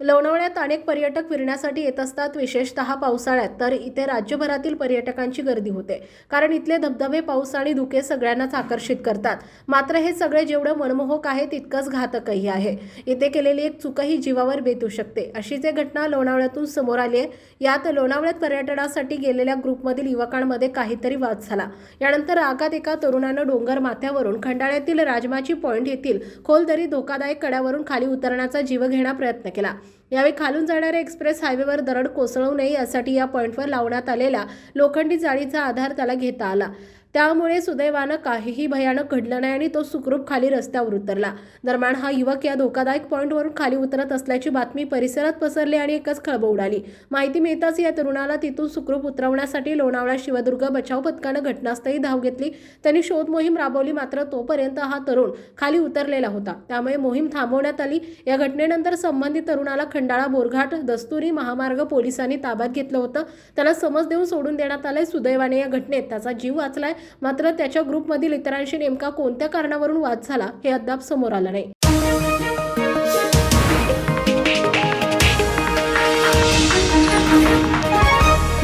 लोणावळ्यात अनेक पर्यटक फिरण्यासाठी येत असतात विशेषतः पावसाळ्यात. तर इथे राज्यभरातील पर्यटकांची गर्दी होते. कारण इथले धबधबे पाऊस आणि धुके सगळ्यांनाच आकर्षित करतात. मात्र हे सगळे जेवढं मनमोहक आहे तितकंच घातकही आहे. इथे केलेली एक चुकही जीवावर बेतू शकते. अशीच एक घटना लोणावळ्यातून समोर आली आहे यात लोणावळ्यात पर्यटनासाठी गेलेल्या ग्रुपमधील युवकांमध्ये काहीतरी वाद झाला. यानंतर आगात एका तरुणानं डोंगर माथ्यावरून खंडाळ्यातील राजमाची पॉईंट येथील खोल दरी धोकादायक कड्यावरून खाली उतरण्याचा जीवघेणा प्रयत्न केला. यावेळी खालून जाणाऱ्या एक्सप्रेस हायवेवर दरड कोसळू नये यासाठी या पॉईंटवर लावण्यात आलेल्या लोखंडी जाळीचा आधार त्याला घेता आला. त्यामुळे सुदैवानं काहीही भयानक घडलं नाही आणि तो सुखरूप खाली रस्त्यावर उतरला. दरम्यान हा युवक या धोकादायक पॉईंटवरून खाली उतरत असल्याची बातमी परिसरात पसरली आणि एकच खळबळ उडाली. माहिती मिळताच या तरुणाला तिथून सुखरूप उतरवण्यासाठी लोणावळा शिवदुर्ग बचाव पथकानं घटनास्थळी धाव घेतली. त्यांनी शोध मोहीम राबवली मात्र तोपर्यंत हा तरुण खाली उतरलेला होता. त्यामुळे मोहीम थांबवण्यात आली. या घटनेनंतर संबंधित तरुणाला खंडाळा बोरघाट दस्तुरी महामार्ग पोलिसांनी ताब्यात घेतलं होतं. त्याला समज देऊन सोडून देण्यात आलंय. सुदैवाने या घटनेत त्याचा जीव वाचलाय. मात्र त्याच्या ग्रुपमधील इतरांशी नेमका कोणत्या कारणावरून वाद झाला हे अद्याप समोर आलं नाही.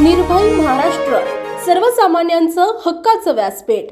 निर्भय महाराष्ट्र सर्वसामान्यांचं हक्काचं व्यासपीठ.